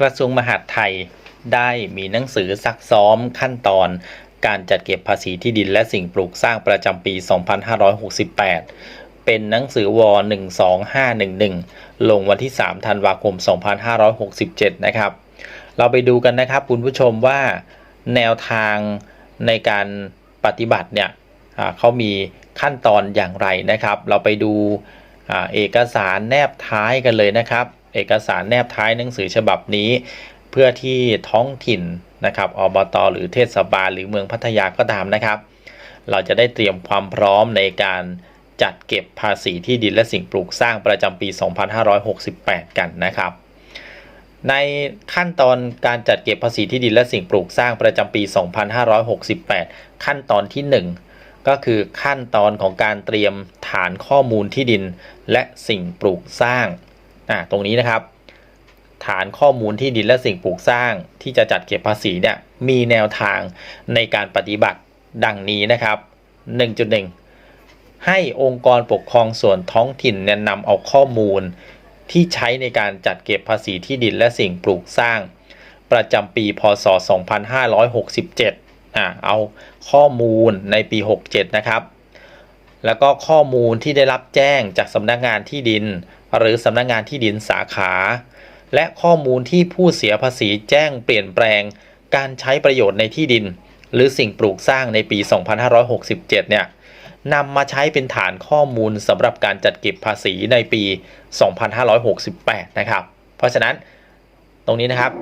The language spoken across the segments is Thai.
กระทรวงมหาดไทยได้มีหนังสือซักซ้อมขั้นตอน การจัดเก็บภาษีที่ดินและสิ่งปลูกสร้างประจำปี 2568 เป็นหนังสือว12511 ลงวันที่ 3 ธันวาคม 2567 นะครับ เราไปดูกันนะครับคุณผู้ชมว่าแนวทางในการปฏิบัติเนี่ยเขามีขั้นตอนอย่างไรนะครับ เราไปดูเอกสารแนบท้ายกันเลยนะครับ เอกสารแนบท้ายหนังสือฉบับนี้ เพื่อที่ท้องถิ่นนะครับอบตหรือเทศบาลหรือเมืองพัทยาก็ตามนะครับ เราจะได้เตรียมความพร้อมในการจัดเก็บภาษีที่ดินและสิ่งปลูกสร้างประจำปี 2568 กันนะครับ ในขั้นตอนการจัดเก็บภาษีที่ดินและสิ่งปลูกสร้างประจำปี 2568 ขั้นตอนที่ 1 ก็คือขั้นตอนของการเตรียมฐานข้อมูลที่ดินและสิ่งปลูกสร้าง อ่าตรงนี้นะครับ ฐานข้อมูลที่ดินและสิ่งปลูกสร้างที่จะจัดเก็บภาษีเนี่ยมีแนวทางในการปฏิบัติดังนี้นะครับ 1.1 ให้องค์กรปกครองส่วนท้องถิ่นเนี่ยนำเอาข้อมูลที่ใช้ในการจัดเก็บภาษีที่ดินและสิ่งปลูกสร้าง ประจำปี พศ 2567อ่าเอาข้อมูลในปี 67 นะครับ แล้วก็ข้อมูลที่ได้รับแจ้งจากสำนักงานที่ดิน หรือสำนักงานที่ดินสาขา และข้อมูลที่ผู้เสียภาษีแจ้งเปลี่ยนแปลง การใช้ประโยชน์ในที่ดิน หรือสิ่งปลูกสร้างในปี 2567 เนี่ยนำมาใช้เป็นฐานข้อมูลสำหรับการจัดเก็บภาษีในปี 2568 นะครับ เพราะฉะนั้นตรงนี้นะครับ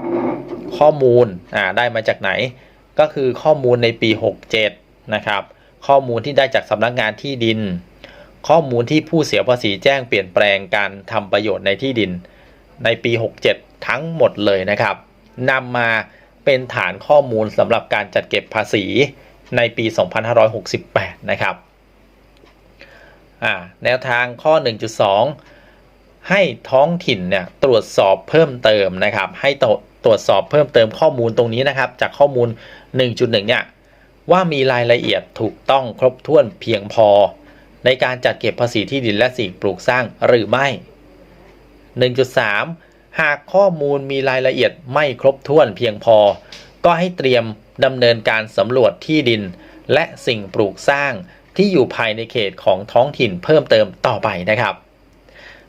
ข้อมูลได้มาจากไหนก็คือข้อมูลในปี 67 นะครับ ข้อมูลที่ได้จากสำนักงานที่ดิน ข้อมูลที่ผู้เสียภาษีแจ้งเปลี่ยนแปลงการทำประโยชน์ในที่ดิน ในปี 67 ทั้งหมดเลยนะครับนำมาเป็นฐานข้อมูลสำหรับการจัดเก็บภาษีในปี 2568 นะครับแนวทางข้อ 1.2 ให้ท้องถิ่นเนี่ยตรวจสอบเพิ่มเติมนะครับ ให้ตรวจสอบเพิ่มเติมข้อมูลตรงนี้นะครับ จากข้อมูล 1.1 เนี่ย ว่ามีรายละเอียดถูกต้องครบถ้วนเพียงพอ ในการจัดเก็บภาษีที่ดินและสิ่งปลูกสร้างหรือไม่ 1.3 หากข้อมูลมีรายละเอียดไม่ครบถ้วนเพียงพอ ก็ให้เตรียมดำเนินการสำรวจที่ดิน และสิ่งปลูกสร้างที่อยู่ภายในเขตของท้องถิ่นเพิ่มเติมต่อไปนะครับ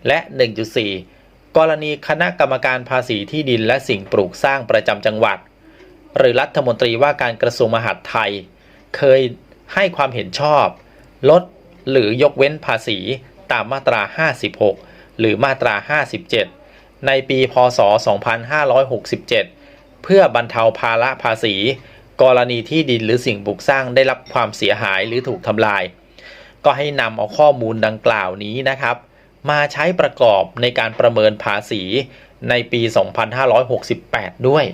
และ 1.4 กรณีคณะกรรมการภาษีที่ดินและสิ่งปลูกสร้างประจำจังหวัด หรือรัฐมนตรีว่าการกระทรวงมหาดไทย เคยให้ความเห็นชอบ ลดหรือยกเว้นภาษีตามมาตรา 56 หรือมาตรา 57 ในปี พศ 2567 เพื่อบรรเทาภาระภาษี กรณีที่ดินหรือสิ่งปลูกสร้างได้รับความเสียหายหรือถูกทำลาย ก็ให้นำเอาข้อมูลดังกล่าวนี้นะครับ มาใช้ประกอบในการประเมินภาษีในปี 2568 ด้วย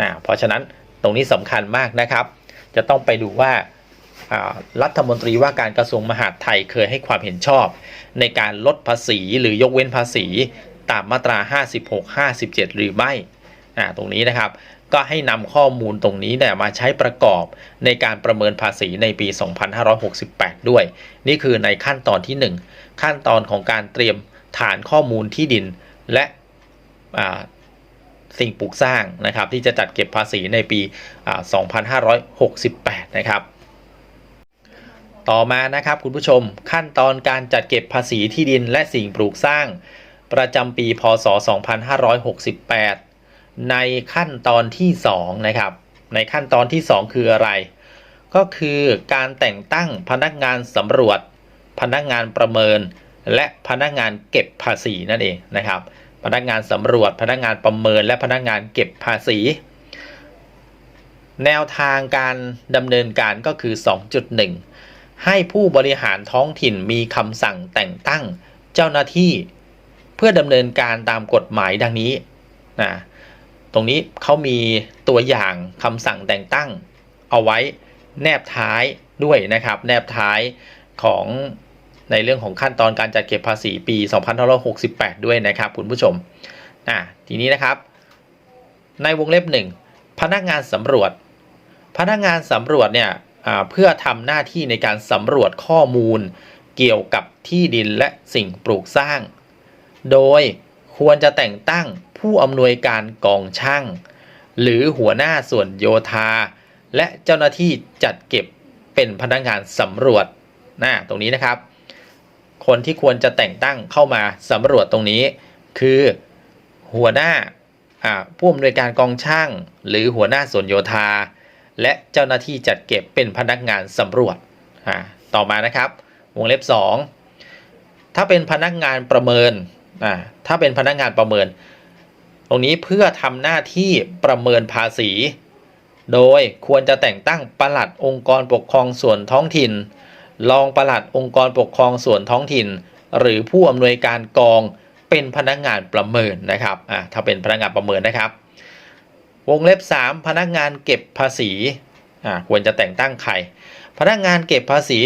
อ่าเพราะฉะนั้น ตรงนี้สำคัญมากนะครับ จะต้องไปดูว่ารัฐมนตรีว่าการกระทรวงมหาดไทยเคยให้ความเห็นชอบ ในการลดภาษีหรือยกเว้นภาษีตามมาตรา 56 57 หรือไม่ ตรงนี้นะครับ ก็ให้นำข้อมูลตรงนี้เนี่ยมาใช้ประกอบในการประเมินภาษีในปี 2568 ด้วย นี่คือในขั้นตอนที่ 1 ขั้นตอนของการเตรียมฐานข้อมูลที่ดินและ สิ่งปลูกสร้างนะครับ ที่จะจัดเก็บภาษีในปี 2568 นะครับต่อมานะครับคุณผู้ชมขั้นตอนการจัดเก็บภาษีที่ดินและสิ่งปลูกสร้าง ประจำปีพศ 2568 ในขั้นตอนที่ 2 นะครับ ในขั้นตอนที่ 2 คืออะไร ก็คือการแต่งตั้งพนักงานสำรวจ พนักงานประเมิน และพนักงานเก็บภาษีนั่นเองนะครับ พนักงานสำรวจ พนักงานประเมิน และพนักงานเก็บภาษี แนวทางการดำเนินการก็คือ 2.1 ให้ผู้บริหารท้องถิ่นมีคำสั่งแต่งตั้งเจ้าหน้าที่ เพื่อดำเนินการตามกฎหมายดังนี้นะตรงนี้เขามีตัวอย่างคำสั่งแต่งตั้ง เอาไว้แนบท้ายด้วยนะครับ แนบท้ายของ ในเรื่องของขั้นตอนการจัดเก็บภาษีปี 2568 ด้วยนะครับคุณผู้ชมอะทีนี้นะครับ ในวงเล็บหนึ่งพนักงานสำรวจ พนักงานสำรวจเนี่ยเพื่อทำหน้าที่ในการสำรวจข้อมูล เกี่ยวกับที่ดินและสิ่งปลูกสร้าง โดยควรจะแต่งตั้งผผู้อำนวยการกองช่างหรือหัวหน้าส่วนโยธา และเจ้าหน้าที่จัดเก็บเป็นพนักงานสำรวจนะตรงนี้นะครับ คนที่ควรจะแต่งตั้งเข้ามาสำรวจตรงนี้ คือหัวหน้าผู้อำนวยการกองช่าง หรือหัวหน้าส่วนโยธา และเจ้าหน้าที่จัดเก็บเป็นพนักงานสำรวจต่อมานะครับ วงเล็บ 2 ถ้าเป็นพนักงานประเมินถ้าเป็นพนักงานประเมิน ตรงนี้เพื่อทำหน้าที่ประเมินภาษี โดยควรจะแต่งตั้งปลัดองค์กรปกครองส่วนท้องถิ่น รองปลัดองค์กรปกครองส่วนท้องถิ่น หรือผู้อำนวยการกองเป็นพนักงานประเมินนะครับอ่าถ้าเป็นพนักงานประเมินนะครับ วงเล็บ 3 พนักงานเก็บภาษีอ่าควรจะแต่งตั้งใคร พนักงานเก็บภาษี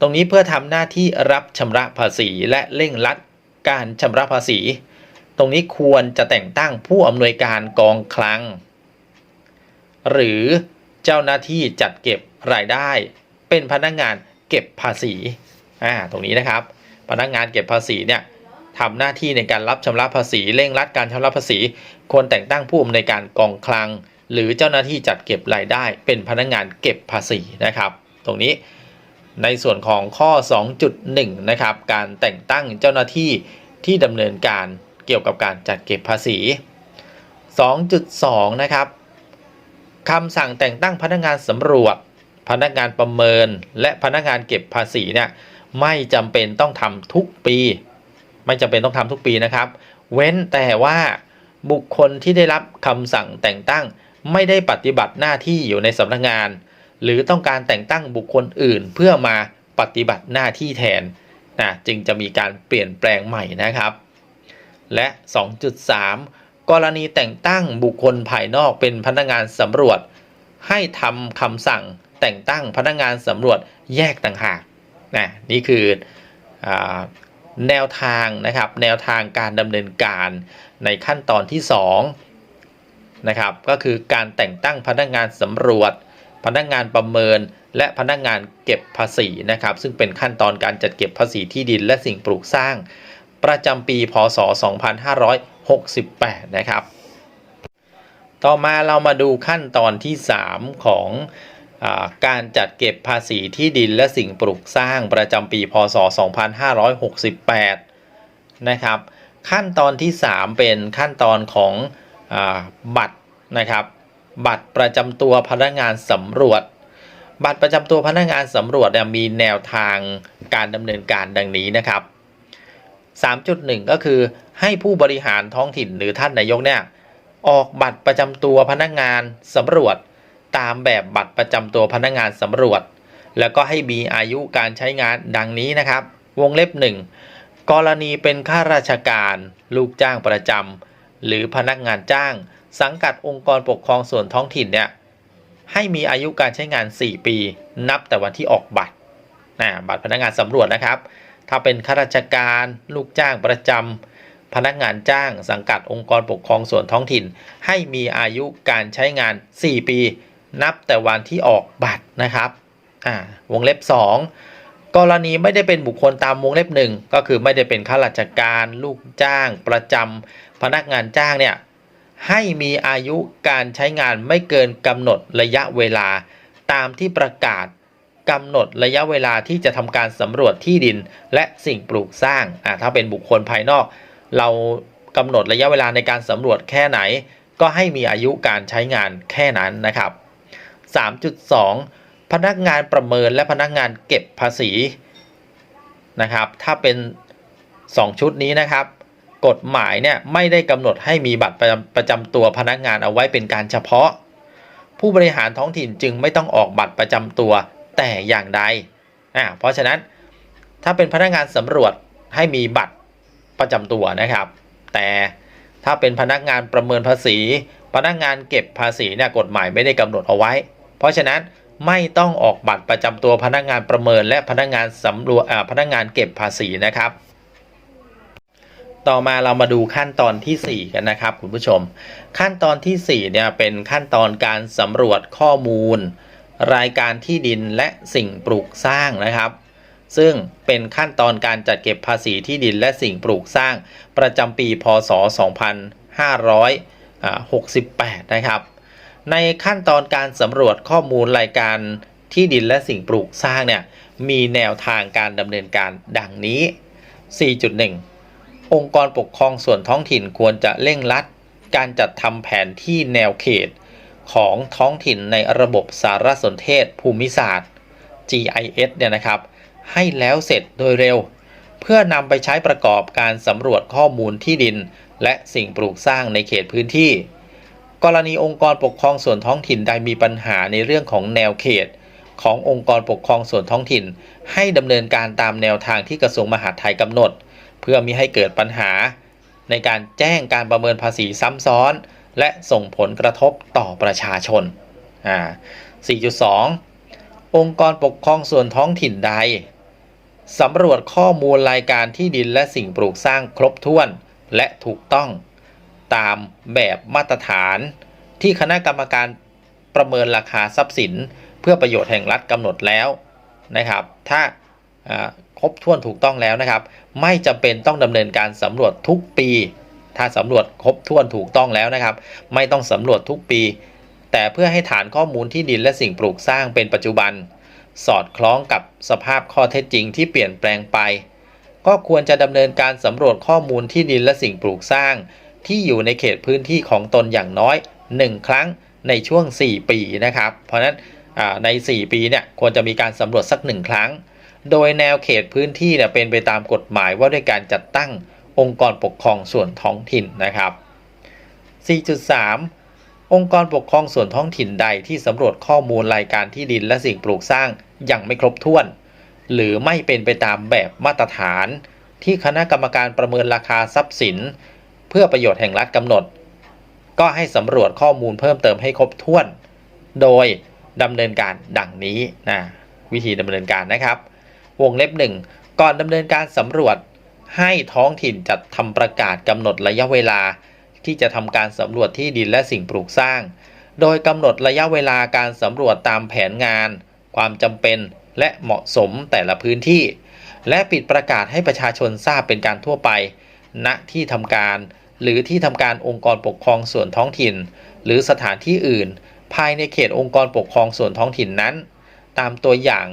ตรงนี้เพื่อทำหน้าที่รับชำระภาษีและเร่งรัดการชำระภาษี ตรงนี้ควรจะแต่งตั้งผู้อำนวยการกองคลัง หรือเจ้าหน้าที่จัดเก็บรายได้เป็นพนักงาน เก็บภาษีอ่าตรงนี้นะครับ พนักงานเก็บภาษีเนี่ยทำหน้าที่ในการรับชำระภาษีเร่งรัดการชำระภาษีควรแต่งตั้งผู้อำนวยการกองคลัง หรือเจ้าหน้าที่จัดเก็บรายได้ เป็นพนักงานเก็บภาษีนะครับ ตรงนี้ในส่วนของข้อ 2.1 นะครับ การแต่งตั้งเจ้าหน้าที่ที่ดำเนินการเกี่ยวกับการจัดเก็บภาษี 2.2 นะครับคำสั่งแต่งตั้งพนักงานสำรวจ พนักงานประเมินและพนักงานเก็บภาษีเนี่ยไม่จำเป็นต้องทำทุกปี ไม่จำเป็นต้องทำทุกปีนะครับ เว้นแต่ว่าบุคคลที่ได้รับคำสั่งแต่งตั้ง ไม่ได้ปฏิบัติหน้าที่อยู่ในสำนักงาน หรือต้องการแต่งตั้งบุคคลอื่น เพื่อมาปฏิบัติหน้าที่แทนนะจึงจะมีการเปลี่ยนแปลงใหม่นะครับ และ 2.3 กรณีแต่งตั้งบุคคลภายนอกเป็นพนักงานสำรวจ ให้ทำคำสั่ง แต่งตั้งพนักงานสำรวจแยกต่างหากนะนี่คืออแนวทางนะครับแนวทางการดำเนินการในขั้นตอนที่2นะครับก็คือการแต่งตั้งพนักงานสำรวจ พนักงานประเมิน และพนักงานเก็บภาษีนะครับซึ่งเป็นขั้นตอนการจัดเก็บภาษีที่ดินและสิ่งปลูกสร้าง ประจำปีพศ 2568 นะครับ ต่อมาเรามาดูขั้นตอนที่ 3 ของ การจัดเก็บภาษีที่ดินและสิ่งปลูกสร้างประจำปีพศ 2568 นะครับ ขั้นตอนที่ 3 เป็นขั้นตอนของอบัตรนะครับ บัตรประจำตัวพนักงานสำรวจ บัตรประจำตัวพนักงานสำรวจมีแนวทางการดำเนินการดังนี้นะครับ 3.1 ก็คือให้ผู้บริหารท้องถิ่นหรือท่านนายกเนี่ยออกบัตรประจำตัวพนักงานสำรวจ ตามแบบบัตรประจำตัวพนักงานสำรวจ แล้วก็ให้มีอายุการใช้งานดังนี้นะครับ วงเล็บ 1 กรณีเป็นข้าราชการ ลูกจ้างประจำหรือพนักงานจ้าง สังกัดองค์กรปกครองส่วนท้องถิ่นเนี่ยให้มีอายุการใช้งาน 4 ปี นับแต่วันที่ออกบัตรนะบัตรพนักงานสำรวจนะครับ ถ้าเป็นข้าราชการ ลูกจ้างประจำพนักงานจ้าง สังกัดองค์กรปกครองส่วนท้องถิ่น ให้มีอายุการใช้งาน 4 ปี นับแต่วันที่ออกบัตรนะครับอ่าวงเล็บ 2 กรณีไม่ได้เป็นบุคคลตามวงเล็บหนึ่งก็คือไม่ได้เป็นข้าราชการลูกจ้าง ประจำพนักงานจ้างเนี่ยให้มีอายุการใช้งานไม่เกินกำหนดระยะเวลาตามที่ประกาศกำหนดระยะเวลาที่จะทำการสำรวจที่ดินและสิ่งปลูกสร้างอ่าถ้าเป็นบุคคลภายนอก เรากำหนดระยะเวลาในการสำรวจแค่ไหน ก็ให้มีอายุการใช้งานแค่นั้นนะครับ 3.2 พนักงานประเมินและพนักงานเก็บภาษีนะครับ ถ้าเป็น 2 ชุดนี้นะครับ กฎหมายเนี่ยไม่ได้กำหนดให้มีบัตรประจำประจำตัวพนักงานเอาไว้เป็นการเฉพาะ ผู้บริหารท้องถิ่นจึงไม่ต้องออกบัตรประจำตัวแต่อย่างใดอ่าเพราะฉะนั้นถ้าเป็นพนักงานสำรวจให้มีบัตรประจำตัวนะครับ แต่ถ้าเป็นพนักงานประเมินภาษี พนักงานเก็บภาษีเนี่ยกฎหมายไม่ได้กำหนดเอาไว้ ราะฉะนั้นไม่ต้องออกบัตรประจำตัวพนักงานประเมิน และพนักงานสำรวจพนักงานเก็บภาษีนะครับ ต่อมาเรามาดูขั้นตอนทีสี่ 4 กันนะครับคุณผู้ชม ขั้นตอนที่4เนี่ยเป็นขั้นตอนการสำรวจข้อมูล รายการที่ดินและสิ่งปลูกสร้างนะครับ ซึ่งเป็นขั้นตอนการจัดเก็บภาษีที่ดินและสิ่งปลูกสร้าง ประจำปีพศ 2568 นะครับ ในขั้นตอนการสำรวจข้อมูลรายการที่ดินและสิ่งปลูกสร้างเนี่ยมีแนวทางการดำเนินการดังนี้ 4.1 องค์กรปกครองส่วนท้องถิ่นควรจะเร่งรัด การจัดทำแผนที่แนวเขตของท้องถิ่นในระบบสารสนเทศภูมิศาสตร์ GIS เนี่ยนะครับ ให้แล้วเสร็จโดยเร็ว เพื่อนำไปใช้ประกอบการสำรวจข้อมูลที่ดิน และสิ่งปลูกสร้างในเขตพื้นที่ กรณีองค์กรปกครองส่วนท้องถิ่นใดมีปัญหาในเรื่องของแนวเขต ขององค์กรปกครองส่วนท้องถิ่น ให้ดำเนินการตามแนวทางที่กระทรวงมหาดไทยกำหนด เพื่อมิให้เกิดปัญหา ในการแจ้งการประเมินภาษีซ้ำซ้อน และส่งผลกระทบต่อประชาชนอ่า4.2 องค์กรปกครองส่วนท้องถิ่นใดสำรวจข้อมูลรายการที่ดินและสิ่งปลูกสร้างครบถ้วน และถูกต้อง ตามแบบมาตรฐานที่คณะกรรมการประเมินราคาทรัพย์สิน เพื่อประโยชน์แห่งรัฐกำหนดแล้วนะครับ ถ้าครบถ้วนถูกต้องแล้วนะครับ ไม่จำเป็นต้องดำเนินการสำรวจทุกปี ถ้าสำรวจครบถ้วนถูกต้องแล้วนะครับ ไม่ต้องสำรวจทุกปี แต่เพื่อให้ฐานข้อมูลที่ดินและสิ่งปลูกสร้างเป็นปัจจุบัน สอดคล้องกับสภาพข้อเท็จจริงที่เปลี่ยนแปลงไป ก็ควรจะดำเนินการสำรวจข้อมูลที่ดินและสิ่งปลูกสร้าง ที่อยู่ในเขตพื้นที่ของตนอย่างน้อย 1 ครั้งในช่วง 4 ปีนะครับ เพราะนั้นใน 4 ปีเนี่ยควรจะมีการสำรวจสัก 1 ครั้ง โดยแนวเขตพื้นที่เนี่ยเป็นไปตามกฎหมายว่าด้วยการจัดตั้งองค์กรปกครองส่วนท้องถิ่นนะครับ 4.3 องค์กรปกครองส่วนท้องถิ่นใดที่สำรวจข้อมูลรายการที่ดินและสิ่งปลูกสร้างยังไม่ครบถ้วน หรือไม่เป็นไปตามแบบมาตรฐาน ที่คณะกรรมการประเมินราคาทรัพย์สิน พื่อประโยชน์แห่งรัฐกำหนด ก็ให้สำรวจข้อมูลเพิ่มเติมให้ครบถ้วน โดยดำเนินการดังนี้นะวิธีดำเนินการนะครับ วงเล็บหนึ่งก่อนดำเนินการสำรวจให้ท้องถิ่นจัดทำประกาศกำหนดระยะเวลา ที่จะทำการสำรวจที่ดินและสิ่งปลูกสร้าง โดยกำหนดระยะเวลาการสำรวจตามแผนงาน ความจำเป็นและเหมาะสมแต่ละพื้นที่ และปิดประกาศให้ประชาชนทราบเป็นการทั่วไป ณที่ทำการ หรือที่ทำการองค์กรปกครองส่วนท้องถิ่น หรือสถานที่อื่น ภายในเขตองค์กรปกครองส่วนท้องถิ่นนั้น ตามตัวอย่าง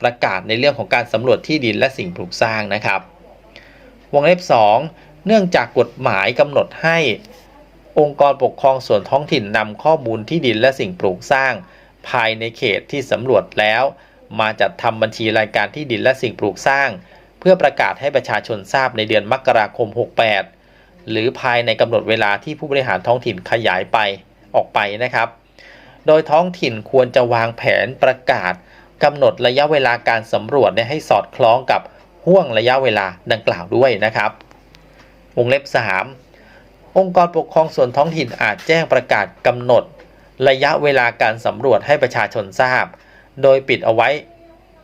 ประกาศในเรื่องของการสำรวจที่ดินและสิ่งปลูกสร้างนะครับ วงเล็บ 2 เนื่องจากกฎหมายกำหนดให้องค์กรปกครองส่วนท้องถิ่นนำข้อมูลที่ดินและสิ่งปลูกสร้าง ภายในเขตที่สำรวจแล้ว มาจัดทำบัญชีรายการที่ดินและสิ่งปลูกสร้าง เพื่อประกาศให้ประชาชนทราบในเดือนมกราคม 68 หรือภายในกำหนดเวลาที่ผู้บริหารท้องถิ่นขยายไปออกไปนะครับ โดยท้องถิ่นควรจะวางแผนประกาศกำหนดระยะเวลาการสำรวจให้สอดคล้องกับห่วงระยะเวลาดังกล่าวด้วยนะครับวงเล็บ 3 องค์กรปกครองส่วนท้องถิ่นอาจแจ้งประกาศกำหนด ระยะเวลาการสำรวจให้ประชาชนทราบ โดยปิดเอาไว้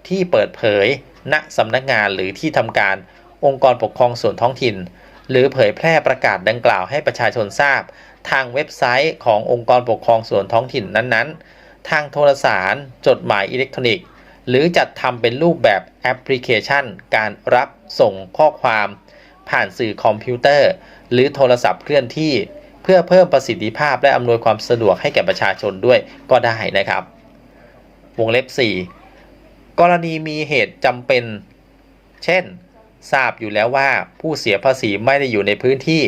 ที่เปิดเผย ณสำนักงานหรือที่ทำการองค์กรปกครองส่วนท้องถิ่น หรือเผยแพร่ประกาศดังกล่าวให้ประชาชนทราบ ทางเว็บไซต์ขององค์กรปกครองส่วนท้องถิ่นนั้นๆ ทางโทรสาร จดหมายอิเล็กทรอนิกส์ หรือจัดทำเป็นรูปแบบแอปพลิเคชัน การรับส่งข้อความ ผ่านสื่อคอมพิวเตอร์ หรือโทรศัพท์เคลื่อนที่ เพื่อเพิ่มประสิทธิภาพและอำนวยความสะดวกให้แก่ประชาชนด้วยก็ได้นะครับ วงเล็บ 4 กรณีมีเหตุจำเป็น เช่น ทราบอยู่แล้วว่าผู้เสียภาษีไม่ได้อยู่ในพื้นที่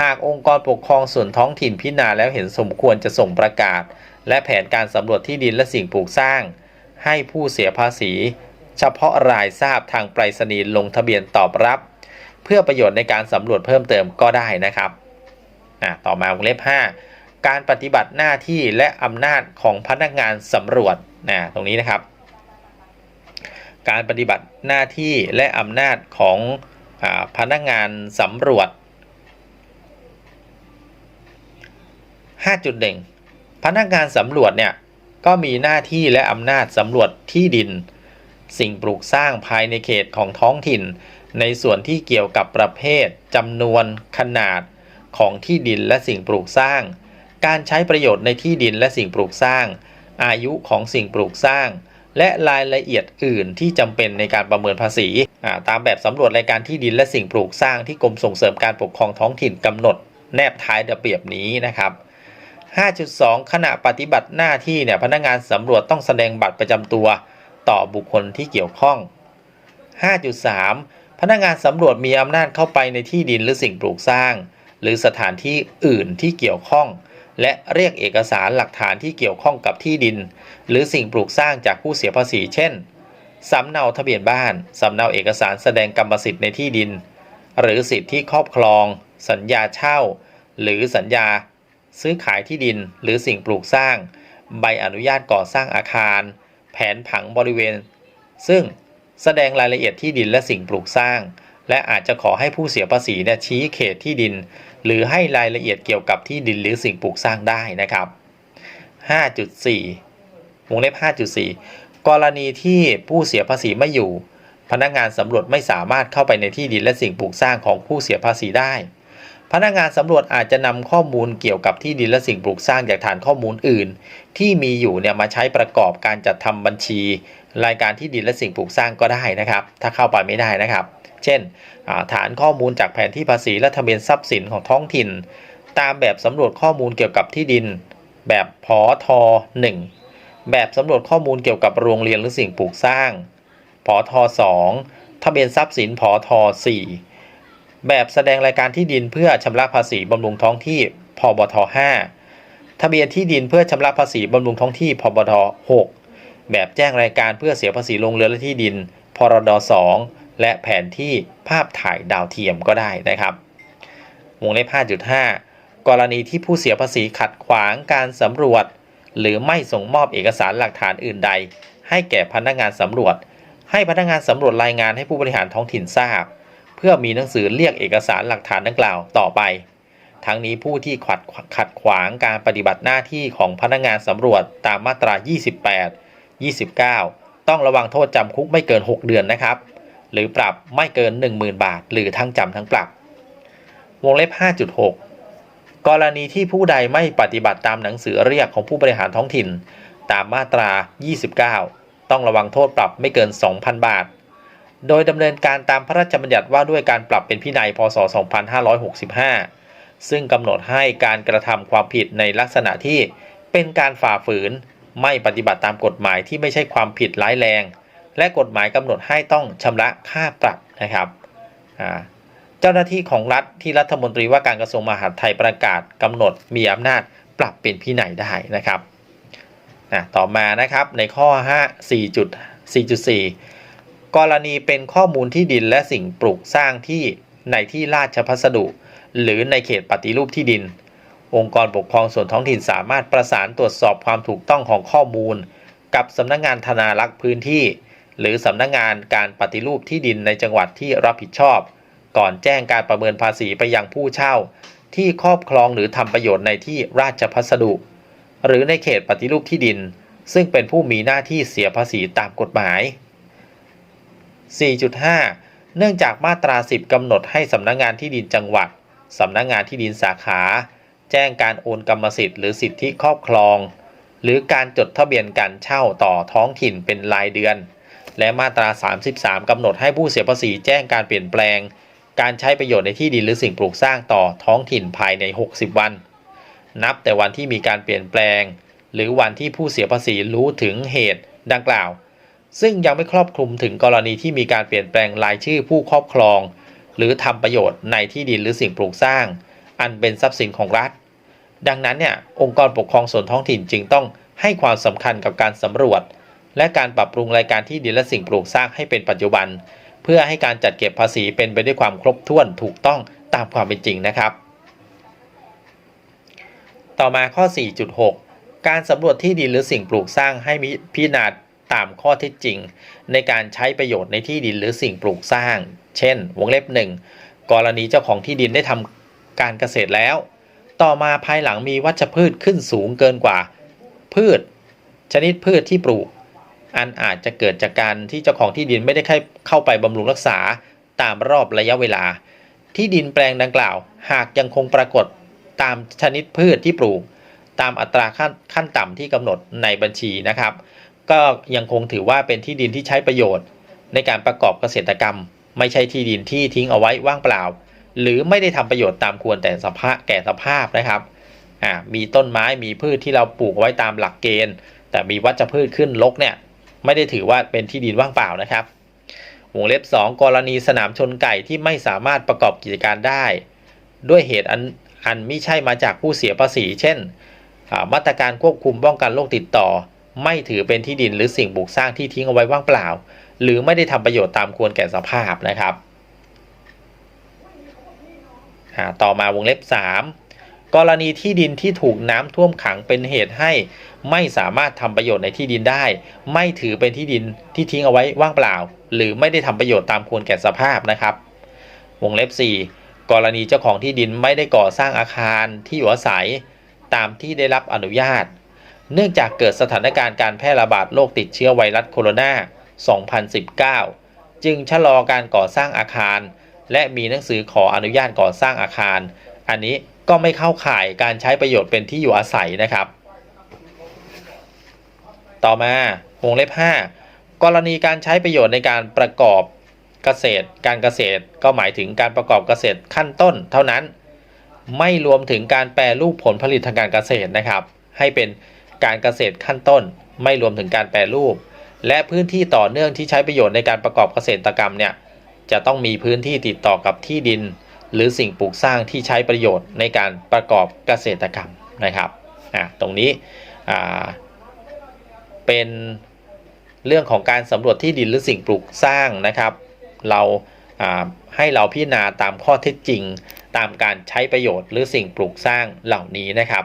หากองค์กรปกครองส่วนท้องถิ่นพิจารณาแล้วเห็นสมควรจะส่งประกาศ และแผนการสำรวจที่ดินและสิ่งปลูกสร้าง ให้ผู้เสียภาษี เฉพาะรายทราบทางไปรษณีย์ลงทะเบียนตอบรับ เพื่อประโยชน์ในการสำรวจเพิ่มเติมก็ได้นะครับอะต่อมาวงเล็บ 5 การปฏิบัติหน้าที่และอำนาจของพนักงานสำรวจนะตรงนี้นะครับ การปฏิบัติหน้าที่และอำนาจของอพนักงานสำรวจ 5.1 พนักงานสำรวจเนี่ยก็มีหน้าที่และอำนาจสำรวจที่ดิน สิ่งปลูกสร้างภายในเขตของท้องถิ่น ในส่วนที่เกี่ยวกับประเภทจำนวนขนาดของที่ดินและสิ่งปลูกสร้าง การใช้ประโยชน์ในที่ดินและสิ่งปลูกสร้าง อายุของสิ่งปลูกสร้าง และรายละเอียดอื่นที่จำเป็นในการประเมินภาษี ตามแบบสำรวจรายการที่ดินและสิ่งปลูกสร้างที่กรมส่งเสริมการปกครองท้องถิ่นกำหนด แนบท้ายระเบียบนี้นะครับ 5.2 ขณะปฏิบัติหน้าที่เนี่ยพนักงานสำรวจต้องแสดงบัตรประจำตัวต่อบุคคลที่เกี่ยวข้อง 5.3 พนักงานสำรวจมีอำนาจเข้าไปในที่ดินหรือสิ่งปลูกสร้าง หรือสถานที่อื่นที่เกี่ยวข้อง และเรียกเอกสารหลักฐานที่เกี่ยวข้องกับที่ดิน หรือสิ่งปลูกสร้างจากผู้เสียภาษี เช่น สำเนาทะเบียนบ้าน สำเนาเอกสารแสดงกรรมสิทธิ์ในที่ดิน หรือสิทธิครอบครอง สัญญาเช่า หรือสัญญา ซื้อขายที่ดิน หรือสิ่งปลูกสร้าง ใบอนุญาตก่อสร้างอาคาร แผนผังบริเวณ ซึ่งแสดงรายละเอียดที่ดินและสิ่งปลูกสร้าง และอาจจะขอให้ผู้เสียภาษีเนี่ยชี้เขตที่ดิน หรือให้รายละเอียดเกี่ยวกับที่ดินหรือสิ่งปลูกสร้างได้นะครับ 5.4วงเล็บ 5.4 กรณีที่ผู้เสียภาษีไม่อยู่ พนักงานสำรวจไม่สามารถเข้าไปในที่ดินและสิ่งปลูกสร้างของผู้เสียภาษีได้ พนักงานสำรวจอาจจะนำข้อมูลเกี่ยวกับที่ดินและสิ่งปลูกสร้างจากฐานข้อมูลอื่น ที่มีอยู่เนี่ยมาใช้ประกอบการจัดทำบัญชี รายการที่ดินและสิ่งปลูกสร้างก็ได้นะครับ ถ้าเข้าไปไม่ได้นะครับ เช่น ฐานข้อมูลจากแผนที่ภาษีและทะเบียนทรัพย์สินของท้องถิ่น ตามแบบสำรวจข้อมูลเกี่ยวกับที่ดิน แบบพอท1แบบสำรวจข้อมูลเกี่ยวกับโรงเรียนหรือสิ่งปลูกสร้างพอทอ2ทะเบียนทรัพย์สินพอท4แบบแสดงรายการที่ดินเพื่อชำระภาษีบำรุงท้องที่พบท5ทะเบียนที่ดินเพื่อชำระภาษีบำรุงท้องที่พบท6แบบแจ้งรายการเพื่อเสียภาษีโรงเรือนและที่ดินพรด2 และแผนที่ภาพถ่ายดาวเทียมก็ได้นะครับ วงเล็บ 5.5 กรณีที่ผู้เสียภาษีขัดขวางการสำรวจ หรือไม่ส่งมอบเอกสารหลักฐานอื่นใด ให้แก่พนักงานสำรวจ ให้พนักงานสำรวจรายงานให้ผู้บริหารท้องถิ่นทราบ เพื่อมีหนังสือเรียกเอกสารหลักฐานดังกล่าวต่อไป ทั้งนี้ผู้ที่ขัดขัดขวางการปฏิบัติหน้าที่ของพนักงานสำรวจตามมาตรา 28 29 ต้องระวังโทษจำคุกไม่เกิน 6 เดือนนะครับ หรือปรับไม่เกิน 10,000 บาท หรือทั้งจำทั้งปรับ วงเล็บ 5.6 กรณีที่ผู้ใดไม่ปฏิบัติตามหนังสือเรียกของผู้บริหารท้องถิ่น ตามมาตรา 29 ต้องระวังโทษปรับไม่เกิน 2,000 บาท โดยดำเนินการตามพระราชบัญญัติว่าด้วยการปรับเป็นพินัยพศ 2565 ซึ่งกำหนดให้การกระทำความผิดในลักษณะที่เป็นการฝ่าฝืน ไม่ปฏิบัติตามกฎหมายที่ไม่ใช่ความผิดร้ายแรง และกฎหมายกำหนดให้ต้องชำระค่าปรับนะครับเจ้าหน้าที่ของรัฐที่รัฐมนตรีว่าการกระทรวงมหาดไทยประกาศกำหนดมีอำนาจปรับเป็นพินัยได้นะครับนะต่อมานะครับในข้อ 5 4.4.4 กรณีเป็นข้อมูลที่ดินและสิ่งปลูกสร้างที่ในที่ราชพัสดุ หรือในเขตปฏิรูปที่ดิน องค์กรปกครองส่วนท้องถิ่นสามารถประสานตรวจสอบความถูกต้องของข้อมูล กับสำนักงงานธนารักษ์พื้นที่ หรือสำนักงงานการปฏิรูปที่ดินในจังหวัดที่รับผิดชอบ ก่อนแจ้งการประเมินภาษีไปยังผู้เช่า ที่ครอบครองหรือทำประโยชน์ในที่ราชพัสดุ หรือในเขตปฏิรูปที่ดิน ซึ่งเป็นผู้มีหน้าที่เสียภาษีตามกฎหมาย 4.5 เนื่องจากมาตรา 10กำหนดให้สำนักงานที่ดินจังหวัดสำนักงานที่ดินสาขา แจ้งการโอนกรรมสิทธิ์หรือสิทธิครอบครอง หรือการจดทะเบียนการเช่าต่อท้องถิ่นเป็นรายเดือน และมาตรา 33กำหนดให้ผู้เสียภาษีแจ้งการเปลี่ยนแปลง การใช้ประโยชน์ในที่ดินหรือสิ่งปลูกสร้างต่อท้องถิ่นภายใน 60 วัน นับแต่วันที่มีการเปลี่ยนแปลง หรือวันที่ผู้เสียภาษีรู้ถึงเหตุดังกล่าว ซึ่งยังไม่ครอบคลุมถึงกรณีที่มีการเปลี่ยนแปลงรายชื่อผู้ครอบครอง หรือทำประโยชน์ในที่ดินหรือสิ่งปลูกสร้าง อันเป็นทรัพย์สินของรัฐ ดังนั้นเนี่ยองค์กรปกครองส่วนท้องถิ่นจึงต้องให้ความสำคัญกับการสำรวจ และการปรับปรุงรายการที่ดินและสิ่งปลูกสร้างให้เป็นปัจจุบัน เพื่อให้การจัดเก็บภาษีเป็นไปด้วยความครบถ้วนถูกต้องตามความเป็นจริงนะครับ ต่อมาข้อ 4.6 การสำรวจที่ดินหรือสิ่งปลูกสร้างให้มิพิจารณาตามข้อเท็จจริง ในการใช้ประโยชน์ในที่ดินหรือสิ่งปลูกสร้าง เช่น วงเล็บหนึ่งกรณีเจ้าของที่ดินได้ทำการเกษตรแล้ว ต่อมาภายหลังมีวัชพืชขึ้นสูงเกินกว่า พืช ชนิดพืชที่ปลูก อันอาจจะเกิดจากการที่เจ้าของที่ดินไม่ได้เข้าไปบำรุงรักษาตามรอบระยะเวลา ที่ดินแปลงดังกล่าว หากยังคงปรากฏตามชนิดพืชที่ปลูก ตามอัตราขั้นขั้นต่ำที่กำหนดในบัญชีนะครับ ก็ยังคงถือว่าเป็นที่ดินที่ใช้ประโยชน์ ในการประกอบเกษตรกรรม ไม่ใช่ที่ดินที่ทิ้งเอาไว้ว่างเปล่า หรือไม่ได้ทำประโยชน์ตามควรแต่สภาพแก่สภาพนะครับมีต้นไม้มีพืชที่เราปลูกไว้ตามหลักเกณฑ์ แต่มีวัชพืชขึ้นรกเนี่ย ไม่ได้ถือว่าเป็นที่ดินว่างเปล่านะครับ วงเล็บ 2 กรณีสนามชนไก่ที่ไม่สามารถประกอบกิจการได้ ด้วยเหตุอันอันไม่ใช่มาจากผู้เสียภาษี เช่น มาตรการควบคุมป้องกันโรคติดต่อ ไม่ถือเป็นที่ดินหรือสิ่งปลูกสร้างที่ทิ้งเอาไว้ว่างเปล่า หรือไม่ได้ทำประโยชน์ตามควรแก่สภาพนะครับต่อมาวงเล็บ 3 กรณีที่ดินที่ถูกน้ำท่วมขังเป็นเหตุให้ ไม่สามารถทำประโยชน์ในที่ดินได้ ไม่ถือเป็นที่ดินที่ทิ้งเอาไว้ว่างเปล่า หรือไม่ได้ทำประโยชน์ตามควรแก่สภาพนะครับ วงเล็บ 4 กรณีเจ้าของที่ดินไม่ได้ก่อสร้างอาคารที่อยู่อาศัย ตามที่ได้รับอนุญาต เนื่องจากเกิดสถานการณ์การแพร่ระบาดโรคติดเชื้อไวรัสโคโรนา 2019 จึงชะลอการก่อสร้างอาคาร และมีหนังสือขออนุญาตก่อสร้างอาคาร อันนี้ ก็ไม่เข้าข่ายการใช้ประโยชน์เป็นที่อยู่อาศัยนะครับ ต่อมาวงเล็บ 5 กรณีการใช้ประโยชน์ในการประกอบเกษตร การเกษตรก็หมายถึงการประกอบเกษตรขั้นต้น เท่านั้น ไม่รวมถึงการแปรรูปผลผลิตทางการเกษตรนะครับ ให้เป็นการเกษตรขั้นต้น ไม่รวมถึงการแปรรูป และพื้นที่ต่อเนื่องที่ใช้ประโยชน์ในการประกอบเกษตรกรรมเนี่ยจะต้องมีพื้นที่ติดต่อกับที่ดิน หรือสิ่งปลูกสร้างที่ใช้ประโยชน์ในการประกอบเกษตรกรรมนะครับอะตรงนี้อ่าเป็นเรื่องของการสำรวจที่ดินหรือสิ่งปลูกสร้างนะครับ เราอ่าให้เราพิจารณาตามข้อเท็จจริง ตามการใช้ประโยชน์หรือสิ่งปลูกสร้างเหล่านี้นะครับ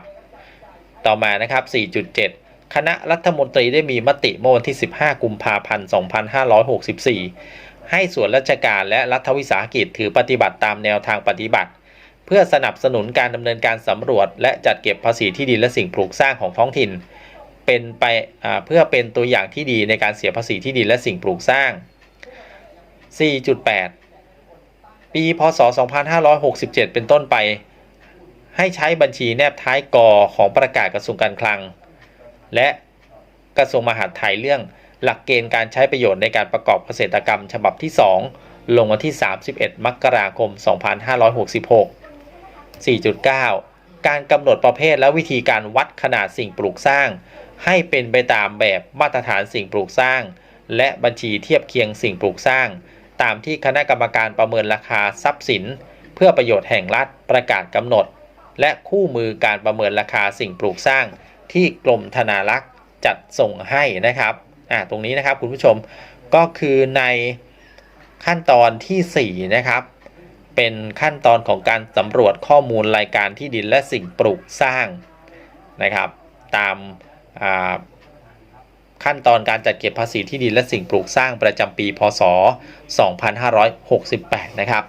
ต่อมานะครับ 4.7 คณะรัฐมนตรีได้มีมติเมื่อวันที่ 15 กุมภาพันธ์ 2564 ให้ส่วนราชการและรัฐวิสาหกิจถือปฏิบัติตามแนวทางปฏิบัติ เพื่อสนับสนุนการดำเนินการสำรวจ และจัดเก็บภาษีที่ดินและสิ่งปลูกสร้างของท้องถิ่น เป็นไปเพื่อเป็นตัวอย่างที่ดีในการเสียภาษีที่ดินและสิ่งปลูกสร้าง 4.8 ปีพศ 2567 เป็นต้นไป ให้ใช้บัญชีแนบท้ายกอของประกาศกระทรวงการคลัง และกระทรวงมหาดไทยเรื่อง หลักเกณฑ์การใช้ประโยชน์ในการประกอบเกษตรกรรมฉบับที่ 2 ลงวันที่ 31 มกราคม 2566 4.9 การกำหนดประเภทและวิธีการวัดขนาดสิ่งปลูกสร้าง ให้เป็นไปตามแบบมาตรฐานสิ่งปลูกสร้าง และบัญชีเทียบเคียงสิ่งปลูกสร้าง ตามที่คณะกรรมการประเมินราคาทรัพย์สิน เพื่อประโยชน์แห่งรัฐประกาศกำหนด และคู่มือการประเมินราคาสิ่งปลูกสร้าง ที่กรมธนารักษ์จัดส่งให้นะครับ อ่าตรงนี้นะครับคุณผู้ชมก็คือในขั้นตอนทีสี่ 4 นะครับ เป็นขั้นตอนของการสำรวจข้อมูลรายการที่ดินและสิ่งปลูกสร้างนะครับ ตามาขั้นตอนการจัดเก็บภาษีที่ดินและสิ่งปลูกสร้างประจำปี พศ 2568 นะครับ